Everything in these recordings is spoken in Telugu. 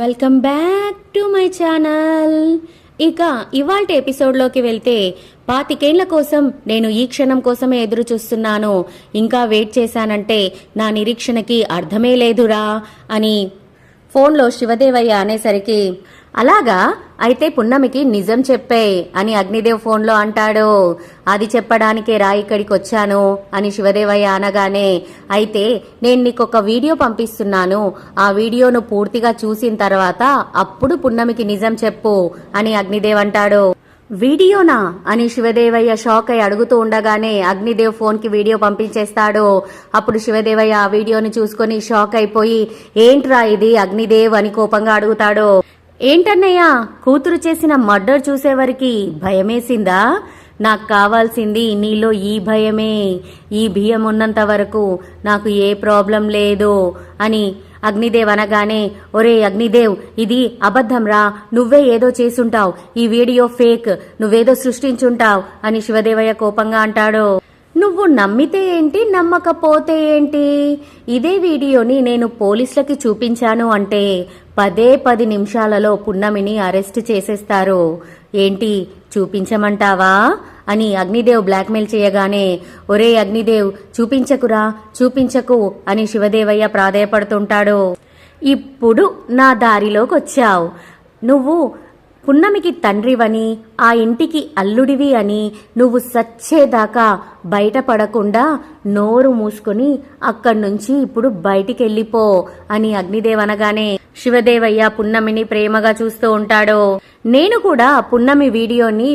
Welcome back to my channel. ఇక ఇవాళ ఎపిసోడ్లోకి వెళ్తే పాతికేళ్ళ కోసం నేను ఈ క్షణం కోసమే ఎదురు చూస్తున్నాను. ఇంకా వెయిట్ చేశానంటే నా నిరీక్షణకి అర్థమే లేదురా అని ఫోన్లో శివదేవయ్య అనేసరికి అలాగా అయితే పున్నమికి నిజం చెప్పే అని అగ్నిదేవ్ ఫోన్లో అంటాడు. అది చెప్పడానికే రా ఇక్కడికి వచ్చాను అని శివదేవయ్య అనగానే అయితే నేను నీకు ఒక వీడియో పంపిస్తున్నాను. ఆ వీడియోను పూర్తిగా చూసిన తర్వాత అప్పుడు పున్నమికి నిజం చెప్పు అని అగ్నిదేవ్ అంటాడు. వీడియోనా? అని శివదేవయ్య షాక్ అయి అడుగుతూ ఉండగానే అగ్నిదేవ్ ఫోన్కి వీడియో పంపించేస్తాడు. అప్పుడు శివదేవయ్య ఆ వీడియోని చూసుకొని షాక్ అయిపోయి ఏంట్రా ఇది అగ్నిదేవ్? అని కోపంగా అడుగుతాడు. ఏంటన్నయ్య కూతురు చేసిన మర్డర్ చూసేవరికి భయమేసిందా? నాకు కావాల్సింది నీలో ఈ భయమే. ఈ భయం ఉన్నంత వరకు నాకు ఏ ప్రాబ్లం లేదు అని అగ్నిదేవ్ అనగానే ఒరే అగ్నిదేవ్ ఇది అబద్ధంరా నువ్వే ఏదో చేసుంటావు. ఈ వీడియో ఫేక్. నువ్వేదో సృష్టించుంటావు అని శివదేవయ్య కోపంగా అంటాడు. నువ్వు నమ్మితే ఏంటి నమ్మకపోతే ఏంటి? ఇదే వీడియోని నేను పోలీసులకి చూపించాను అంటే పదే పది నిమిషాలలో పున్నమిని అరెస్ట్ చేసేస్తారు. ఏంటి? చూపించమంటావా? అని అగ్నిదేవ్ బ్లాక్మెయిల్ చేయగానే ఒరే అగ్నిదేవ్ చూపించకురా చూపించకు అని శివదేవయ్య ప్రాధేయపడుతుంటాడు. ఇప్పుడు నా దారిలోకి వచ్చావు నువ్వు పున్నమికి తండ్రివని ఆ ఇంటికి అల్లుడివి అని నువ్వు సచ్చేదాకా బయటపడకుండా నోరు మూసుకొని అక్కడి నుంచి ఇప్పుడు బయటికెళ్ళిపో అని అగ్నిదేవ్ అనగానే శివదేవయ్య పున్నమిని ప్రేమగా చూస్తూ ఉంటాడు. నేను కూడా పున్నమి వీడియోని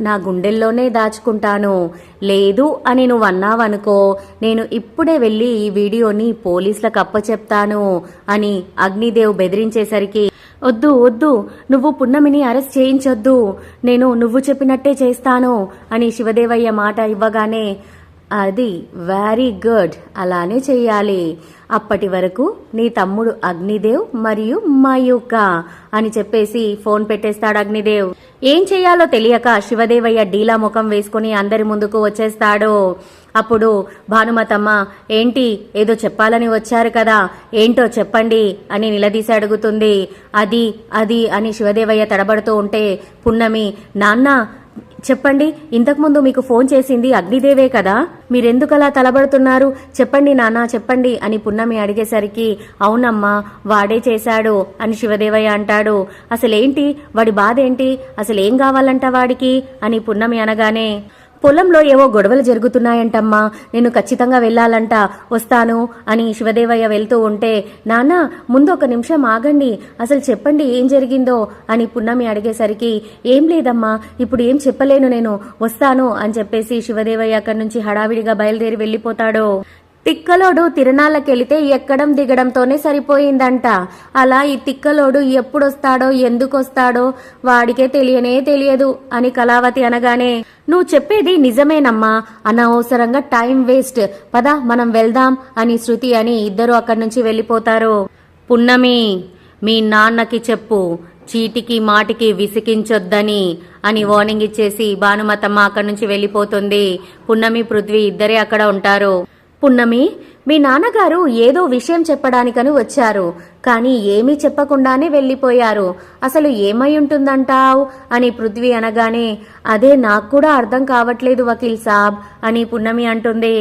నా గుండెల్లోనే దాచుకుంటాను. లేదు అని నువ్వు అన్నావనుకో నేను ఇప్పుడే వెళ్ళి ఈ వీడియోని పోలీసులకు అప్పచెప్తాను అని అగ్నిదేవ్ బెదిరించేసరికి వద్దు వద్దు. నువ్వు పున్నమిని అరెస్ట్ చేయించొద్దు. నేను నువ్వు చెప్పినట్టే చేస్తాను అని శివదేవయ్య మాట ఇవ్వగానే అది వెరీ గుడ్ అలానే చెయ్యాలి. అప్పటి వరకు నీ తమ్ముడు అగ్నిదేవ్ మరియు మయూక అని చెప్పేసి ఫోన్ పెట్టేస్తాడు అగ్నిదేవ్. ఏం చేయాలో తెలియక శివదేవయ్య డీలా ముఖం వేసుకుని అందరి ముందుకు వచ్చేస్తాడు. అప్పుడు భానుమతమ్మ ఏంటి? ఏదో చెప్పాలని వచ్చారు కదా. ఏంటో చెప్పండి అని నిలదీసి అడుగుతుంది. అది అది అని శివదేవయ్య తడబడుతూ ఉంటే పున్నమి నాన్న చెప్పండి ఇంతకుముందు మీకు ఫోన్ చేసింది అగ్నిదేవే కదా? మీరెందుకలా తలబడుతున్నారు? చెప్పండి నానా చెప్పండి అని పున్నమి అడిగేసరికి అవునమ్మా వాడే చేశాడు అని శివదేవయ్య అంటాడు. అసలేంటి? వాడి బాధ ఏంటి అసలేం కావాలంట వాడికి? అని పున్నమి అనగానే పొలంలో ఏవో గొడవలు జరుగుతున్నాయంటమ్మా. నేను ఖచ్చితంగా వెళ్ళాలంట. వస్తాను అని శివదేవయ్య వెళ్తూ ఉంటే నాన్న ముందు ఒక నిమిషం ఆగండి. అసలు చెప్పండి ఏం జరిగిందో అని పున్నమి అడిగేసరికి ఏం లేదమ్మా ఇప్పుడు ఏం చెప్పలేను నేను. వస్తాను అని చెప్పేసి శివదేవయ్య అక్కడి నుంచి హడావిడిగా బయలుదేరి వెళ్ళిపోతాడు. తిక్కలోడు తిరణాలకెళితే ఎక్కడం దిగడంతోనే సరిపోయిందంట. అలా ఈ తిక్కలోడు ఎప్పుడొస్తాడో ఎందుకొస్తాడో వాడికే తెలియనే తెలియదు అని కళావతి అనగానే నువ్వు చెప్పేది నిజమేనమ్మా. అనవసరంగా టైం వేస్ట్. పద మనం వెళ్దాం అని శృతి అని ఇద్దరు అక్కడి నుంచి వెళ్ళిపోతారు. పున్నమి మీ నాన్నకి చెప్పు. చీటికి మాటికి విసికించొద్దని అని వార్నింగ్ ఇచ్చేసి భానుమతమ్మ అక్కడి నుంచి వెళ్ళిపోతుంది. పున్నమి పృథ్వీ ఇద్దరే అక్కడ ఉంటారు. పున్నమి మీ నాన్నగారు ఏదో విషయం చెప్పడానికని వచ్చారు. కానీ ఏమీ చెప్పకుండానే వెళ్ళిపోయారు. అసలు ఏమై ఉంటుందంటావ్? అని పృథ్వీ అనగానే అదే నాకు కూడా అర్థం కావట్లేదు వకీల్ సాబ్ అని పున్నమి అంటుంది.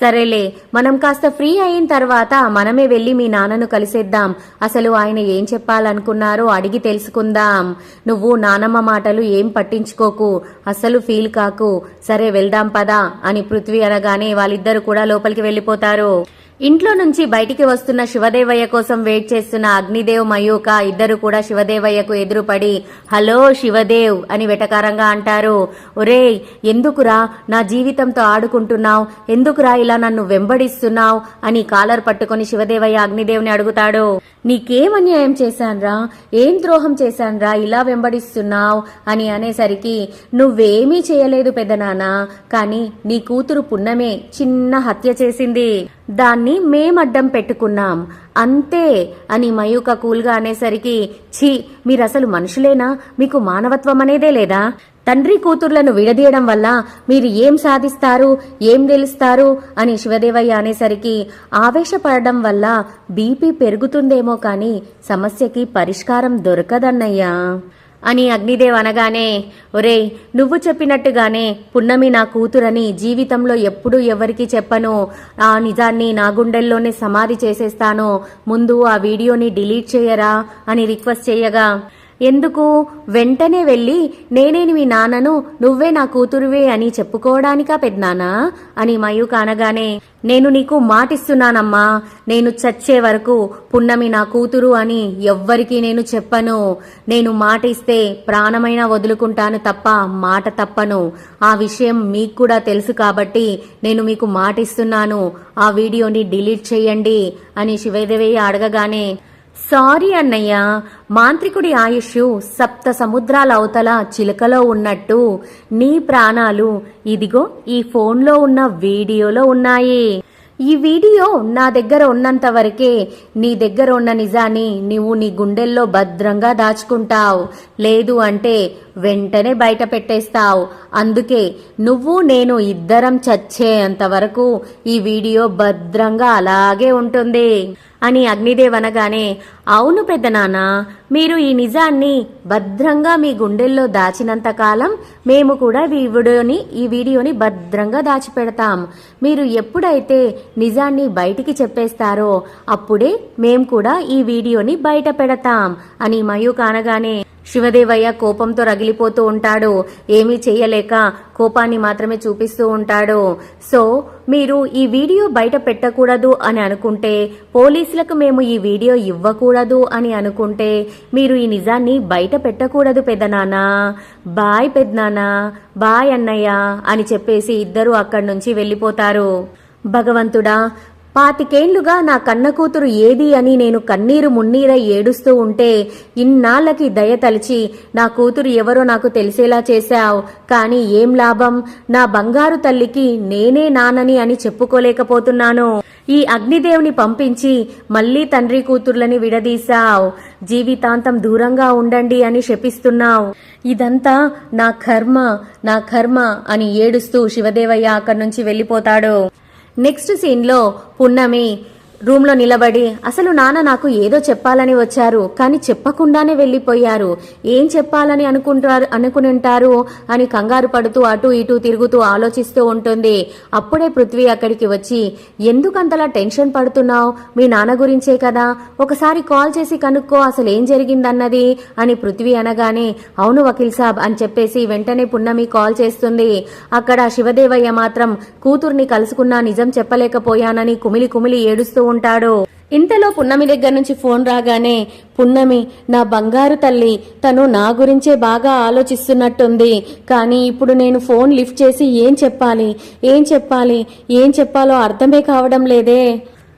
సరేలే మనం కాస్త ఫ్రీ అయిన తర్వాత మనమే వెళ్ళి మీ నాన్నను కలిసేద్దాం. అసలు ఆయన ఏం చెప్పాలనుకున్నారో అడిగి తెలుసుకుందాం. నువ్వు నానమ్మ మాటలు ఏం పట్టించుకోకు. అసలు ఫీల్ కాకు. సరే వెళ్దాం పదా అని పృథ్వీ అనగానే వాళ్ళిద్దరు కూడా లోపలికి వెళ్ళిపోతారు. ఇంట్లో నుంచి బయటికి వస్తున్న శివదేవయ్య కోసం వెయిట్ చేస్తున్న అగ్నిదేవ్ మయూక ఇద్దరు కూడా శివదేవయ్యకు ఎదురుపడి హలో శివదేవ్ అని వెటకారంగా అంటారు. ఒరేయ్ ఎందుకురా నా జీవితంతో ఆడుకుంటున్నావు? ఎందుకురా ఇలా నన్ను వెంబడిస్తున్నావు? అని కాలర్ పట్టుకొని శివదేవయ్య అగ్నిదేవ్ని అడుగుతాడు. నీకేం అన్యాయం చేశాన్రా? ఏం ద్రోహం చేశాన్రా? ఇలా వెంబడిస్తున్నావు? అని అనేసరికి నువ్వేమీ చేయలేదు పెద్దనాన్న కానీ నీ కూతురు పున్నమే చిన్న హత్య చేసింది. దాన్ని మేమడ్డం పెట్టుకున్నాం. అంతే అని మయూక కూల్గా అనేసరికి ఛీ మీరసలు మనుషులేనా? మీకు మానవత్వం అనేదే లేదా? తండ్రి కూతుర్లను విడదీయడం వల్ల మీరు ఏం సాధిస్తారు ఏం గెలుస్తారు అని శివదేవయ్య అనేసరికి ఆవేశపడడం వల్ల బీపీ పెరుగుతుందేమో కానీ సమస్యకి పరిష్కారం దొరకదన్నయ్యా. అని అగ్నిదేవ్ అనగానే ఒరేయ్ నువ్వు చెప్పినట్టుగానే పున్నమి నా కూతురని జీవితంలో ఎప్పుడూ ఎవరికి చెప్పను. ఆ నిజాన్ని నా గుండెల్లోనే సమాధి చేసేస్తాను. ముందు ఆ వీడియోని డిలీట్ చేయరా? అని రిక్వెస్ట్ చేయగా ఎందుకు? వెంటనే వెళ్ళి నేనేని మీ నాన్నను నువ్వే నా కూతురువే అని చెప్పుకోవడానికా పెద్దనానా అని మయూక్ అనగానే నేను నీకు మాటిస్తున్నానమ్మా. నేను చచ్చే వరకు పున్నమి నా కూతురు అని ఎవ్వరికీ నేను చెప్పను. నేను మాట ఇస్తే ప్రాణమైనా వదులుకుంటాను తప్ప మాట తప్పను. ఆ విషయం మీకు కూడా తెలుసు కాబట్టి నేను మీకు మాటిస్తున్నాను. ఆ వీడియోని డిలీట్ చేయండి అని శివదేవయ్య అడగగానే సారీ అన్నయ్య మాంత్రికుడి ఆయుష్ సప్త సముద్రాల అవతల చిలకలో ఉన్నట్టు నీ ప్రాణాలు ఇదిగో ఈ ఫోన్లో ఉన్న వీడియోలో ఉన్నాయి. ఈ వీడియో నా దగ్గర ఉన్నంత వరకే నీ దగ్గర ఉన్న నిజాన్ని నువ్వు నీ గుండెల్లో భద్రంగా దాచుకుంటావు. లేదు అంటే వెంటనే బయట పెట్టేస్తావు. అందుకే నువ్వు నేను ఇద్దరం చచ్చేంత వరకు ఈ వీడియో భద్రంగా అలాగే ఉంటుంది. అని అగ్నిదేవ్ అనగానే అవును పెద్దనాన్న మీరు ఈ నిజాన్ని భద్రంగా మీ గుండెల్లో దాచినంత కాలం మేము కూడా ఈ వీడియోని ఈ వీడియోని భద్రంగా దాచిపెడతాం. మీరు ఎప్పుడైతే నిజాన్ని బయటికి చెప్పేస్తారో అప్పుడే మేము కూడా ఈ వీడియోని బయట పెడతాం అని మయూక్ అనగానే శివదేవయ్య కోపంతో రగిలిపోతూ ఉంటాడు. ఏమీ చేయలేక కోపాన్ని మాత్రమే చూపిస్తూ ఉంటాడు. సో మీరు ఈ వీడియో బయట పెట్టకూడదు అని అనుకుంటే పోలీసులకు మేము ఈ వీడియో ఇవ్వకూడదు అని అనుకుంటే మీరు ఈ నిజాన్ని బయట పెట్టకూడదు పెద్దనాన్న. బాయ్ పెద్దనాన్న. బాయ్ అన్నయ్య అని చెప్పేసి ఇద్దరు అక్కడి నుంచి వెళ్ళిపోతారు. భగవంతుడా పాతికేండ్లుగా నా కన్న కూతురు ఏది అని నేను కన్నీరు మున్నీరై ఏడుస్తూ ఉంటే ఇన్నాళ్ళకి దయ తలిచి నా కూతురు ఎవరో నాకు తెలిసేలా చేశావు. కానీ ఏం లాభం? నా బంగారు తల్లికి నేనే నానని అని చెప్పుకోలేకపోతున్నాను. ఈ అగ్నిదేవుని పంపించి మళ్ళీ తండ్రి కూతుర్లని విడదీశావు. జీవితాంతం దూరంగా ఉండండి అని శపిస్తున్నావు. ఇదంతా నా కర్మ నా కర్మ అని ఏడుస్తూ శివదేవయ్య అక్కడి నుంచి వెళ్ళిపోతాడు. నెక్స్ట్ సీన్లో పున్నమి రూమ్లో నిలబడి అసలు నాన్న నాకు ఏదో చెప్పాలని వచ్చారు కానీ చెప్పకుండానే వెళ్ళిపోయారు. ఏం చెప్పాలని అనుకుంటారు అనుకునింటారు? అని కంగారు పడుతూ అటు ఇటు తిరుగుతూ ఆలోచిస్తూ ఉంటుంది. అప్పుడే పృథ్వీ అక్కడికి వచ్చి ఎందుకంతలా టెన్షన్ పడుతున్నావు? మీ నాన్న గురించే కదా. ఒకసారి కాల్ చేసి కనుక్కో అసలు ఏం జరిగిందన్నది? అని పృథ్వీ అనగానే అవును వకీల్ సాబ్ అని చెప్పేసి వెంటనే పున్నమి కాల్ చేస్తుంది. అక్కడ శివదేవయ్య మాత్రం కూతుర్ని కలుసుకున్నా నిజం చెప్పలేకపోయానని కుమిలి కుమిలి ఏడుస్తూ ఉంటాడు. ఇంతలో పున్నమి దగ్గర నుంచి ఫోన్ రాగానే పున్నమి నా బంగారు తల్లి తను నా గురించే బాగా ఆలోచిస్తున్నట్టుంది. కానీ ఇప్పుడు నేను ఫోన్ లిఫ్ట్ చేసి ఏం చెప్పాలి? ఏం చెప్పాలి? ఏం చెప్పాలో అర్థమే కావడం లేదే.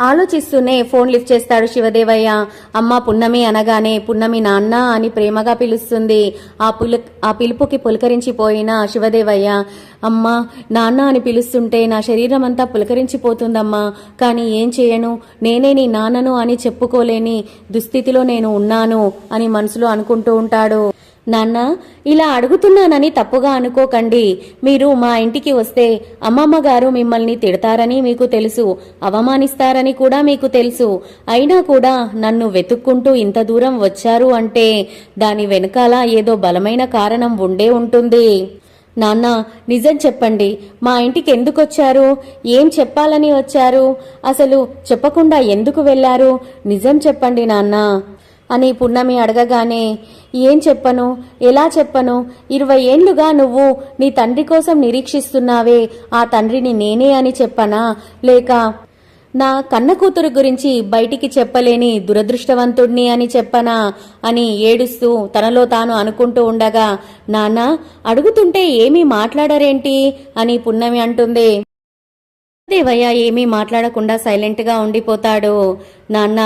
ఆలోచిస్తూనే ఫోన్ లిఫ్ట్ చేస్తాడు శివదేవయ్య. అమ్మ పున్నమి అనగానే పున్నమి నాన్న అని ప్రేమగా పిలుస్తుంది. ఆ పులు ఆ పిలుపుకి పులకరించిపోయిన శివదేవయ్య అమ్మ నాన్న అని పిలుస్తుంటే నా శరీరం అంతా పులకరించిపోతుందమ్మా. కానీ ఏం చేయను? నేనే నీ నాన్నను అని చెప్పుకోలేని దుస్థితిలో నేను ఉన్నాను అని మనసులో అనుకుంటూ ఉంటాడు. నాన్న ఇలా అడుగుతున్నానని తప్పుగా అనుకోకండి. మీరు మా ఇంటికి వస్తే అమ్మమ్మ గారు మిమ్మల్ని తిడతారని మీకు తెలుసు అవమానిస్తారని కూడా మీకు తెలుసు. అయినా కూడా నన్ను వెతుక్కుంటూ ఇంత దూరం వచ్చారు అంటే దాని వెనకాల ఏదో బలమైన కారణం ఉండే ఉంటుంది. నాన్న నిజం చెప్పండి మా ఇంటికి ఎందుకు వచ్చారు ఏం చెప్పాలని వచ్చారు? అసలు చెప్పకుండా ఎందుకు వెళ్ళారు? నిజం చెప్పండి నాన్న అని పున్నమి అడగగానే ఏం చెప్పను? ఎలా చెప్పను? ఇరవై ఏండ్లుగా నువ్వు నీ తండ్రి కోసం నిరీక్షిస్తున్నావే. ఆ తండ్రిని నేనే అని చెప్పనా? లేక నా కన్న కూతురు గురించి బయటికి చెప్పలేని దురదృష్టవంతుణ్ణి అని చెప్పనా? అని ఏడుస్తూ తనలో తాను అనుకుంటూ ఉండగా నాన్న అడుగుతుంటే ఏమీ మాట్లాడరేంటి? అని పున్నమి అంటుంది. దేవయ్య ఏమీ మాట్లాడకుండా సైలెంట్గా ఉండిపోతాడు. నాన్న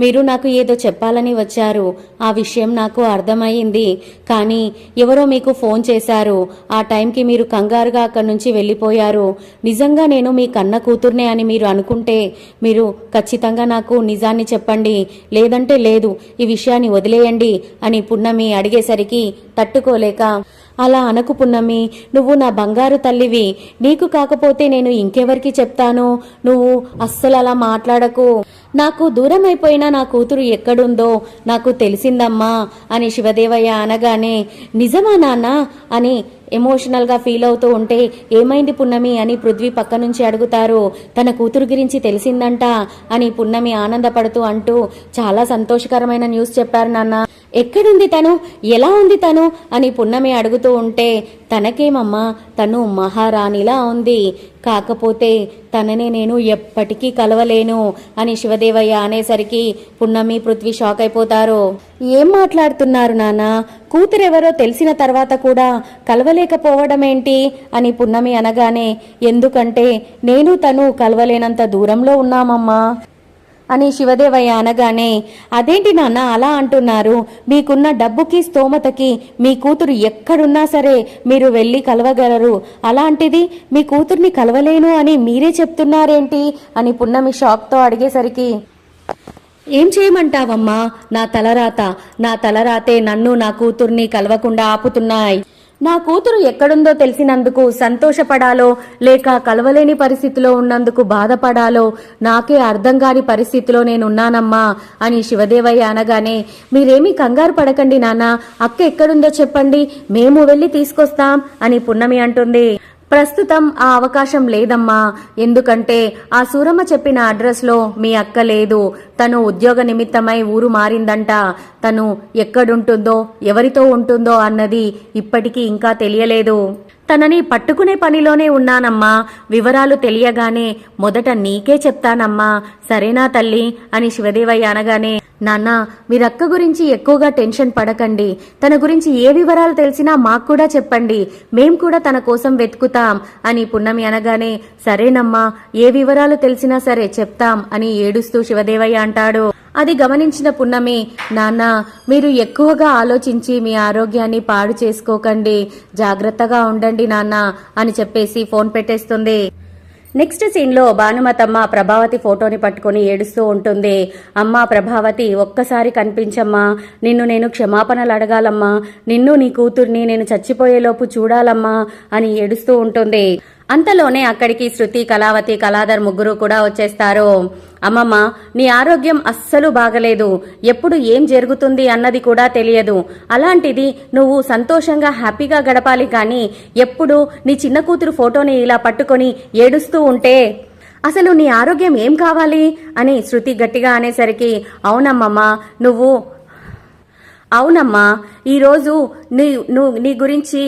మీరు నాకు ఏదో చెప్పాలని వచ్చారు. ఆ విషయం నాకు అర్థమైంది. కానీ ఎవరో మీకు ఫోన్ చేశారు. ఆ టైంకి మీరు కంగారుగా అక్కడి నుంచి వెళ్ళిపోయారు. నిజంగా నేను మీ కన్న కూతుర్నే అని మీరు అనుకుంటే మీరు ఖచ్చితంగా నాకు నిజాన్ని చెప్పండి. లేదంటే లేదు ఈ విషయాన్ని వదిలేయండి అని పున్నమి అడిగేసరికి తట్టుకోలేక అలా అనకు పున్నమి నువ్వు నా బంగారు తల్లివి. నీకు కాకపోతే నేను ఇంకెవరికి చెప్తాను? నువ్వు అస్సలు అలా మాట్లాడకు. నాకు దూరం అయిపోయిన నా కూతురు ఎక్కడుందో నాకు తెలిసిందమ్మా అని శివదేవయ్య అనగానే నిజమా నాన్న అని ఎమోషనల్గా ఫీల్ అవుతూ ఉంటే ఏమైంది పున్నమి అని పృథ్వీ పక్క నుంచి అడుగుతారు. తన కూతురు గురించి తెలిసిందంట అని పున్నమి ఆనందపడుతూ అంటూ చాలా సంతోషకరమైన న్యూస్ చెప్పారు నాన్న. ఎక్కడుంది తను? ఎలా ఉంది తను? అని పున్నమి అడుగుతూ ఉంటే తనకేమమ్మా తను మహారాణిలా ఉంది. కాకపోతే తననే నేను ఎప్పటికీ కలవలేను అని శివదేవయ్య అనేసరికి పున్నమి పృథ్వీ షాక్ అయిపోతారు ఏం మాట్లాడుతున్నారు నాన్న? కూతురెవరో తెలిసిన తర్వాత కూడా కలవలేకపోవడం ఏంటి అని పున్నమి అనగానే ఎందుకంటే నేను తను కలవలేనంత దూరంలో ఉన్నామమ్మా. అని శివదేవయ్య అనగానే అదేంటి నాన్న అలా అంటున్నారు? మీకున్న డబ్బుకి స్తోమతకి మీ కూతురు ఎక్కడున్నా సరే మీరు వెళ్ళి కలవగలరు. అలాంటిది మీ కూతుర్ని కలవలేను అని మీరే చెప్తున్నారేంటి? అని పున్నమి షాక్తో అడిగేసరికి ఏం చేయమంటావమ్మా? నా తలరాత నా తలరాతే నన్ను నా కూతుర్ని కలవకుండా ఆపుతున్నాయి. నా కూతురు ఎక్కడుందో తెలిసినందుకు సంతోషపడాలో లేక కలవలేని పరిస్థితిలో ఉన్నందుకు బాధపడాలో నాకే అర్థం కాని పరిస్థితిలో నేనున్నానమ్మా అని శివదేవయ్య అనగానే మీరేమీ కంగారు పడకండి నాన్న అక్క ఎక్కడుందో చెప్పండి మేము వెళ్ళి తీసుకొస్తాం అని పున్నమి అంటుంది. ప్రస్తుతం ఆ అవకాశం లేదమ్మా ఎందుకంటే ఆ సూరమ్మ చెప్పిన అడ్రస్లో మీ అక్క లేదు తను ఉద్యోగ నిమిత్తమై ఊరు మారిందంట తను ఎక్కడుంటుందో ఎవరితో ఉంటుందో అన్నది ఇప్పటికీ ఇంకా తెలియలేదు. తనని పట్టుకునే పనిలోనే ఉన్నానమ్మా. వివరాలు తెలియగానే మొదట నీకే చెప్తానమ్మా. సరేనా తల్లి అని శివదేవయ్య అనగానే నాన్న మీరక్క గురించి ఎక్కువగా టెన్షన్ పడకండి. తన గురించి ఏ వివరాలు తెలిసినా మాకు కూడా చెప్పండి. మేం కూడా తన కోసం వెతుకుతాం అని పున్నమి అనగానే సరేనమ్మా ఏ వివరాలు తెలిసినా సరే చెప్తాం అని ఏడుస్తూ శివదేవయ్య అంటాడు. అది గమనించిన పున్నమి నాన్న మీరు ఎక్కువగా ఆలోచించి మీ ఆరోగ్యాన్ని పాడు చేసుకోకండి. జాగ్రత్తగా ఉండండి నాన్న అని చెప్పేసి ఫోన్ పెట్టేస్తుంది. నెక్స్ట్ సీన్లో భానుమతమ్మ ప్రభావతి ఫోటోని పట్టుకొని ఏడుస్తూ ఉంటుంది. అమ్మా ప్రభావతి ఒక్కసారి కనిపించమ్మా. నిన్ను నేను క్షమాపణలు అడగాలమ్మా. నిన్ను నీ కూతుర్ని నేను చచ్చిపోయేలోపు చూడాలమ్మా అని ఏడుస్తూ ఉంటుంది. అంతలోనే అక్కడికి శృతి కళావతి కళాధర్ ముగ్గురు కూడా వచ్చేస్తారు. అమ్మమ్మ నీ ఆరోగ్యం అస్సలు బాగలేదు. ఎప్పుడు ఏం జరుగుతుంది అన్నది కూడా తెలియదు. అలాంటిది నువ్వు సంతోషంగా హ్యాపీగా గడపాలి కానీ ఎప్పుడు నీ చిన్న కూతురు ఫోటోని ఇలా పట్టుకొని ఏడుస్తూ ఉంటే అసలు నీ ఆరోగ్యం ఏం కావాలి? అని శృతి గట్టిగా అనేసరికి అవునమ్మమ్మ నువ్వు అవునమ్మా ఈరోజు నీ నువ్వు నీ గురించి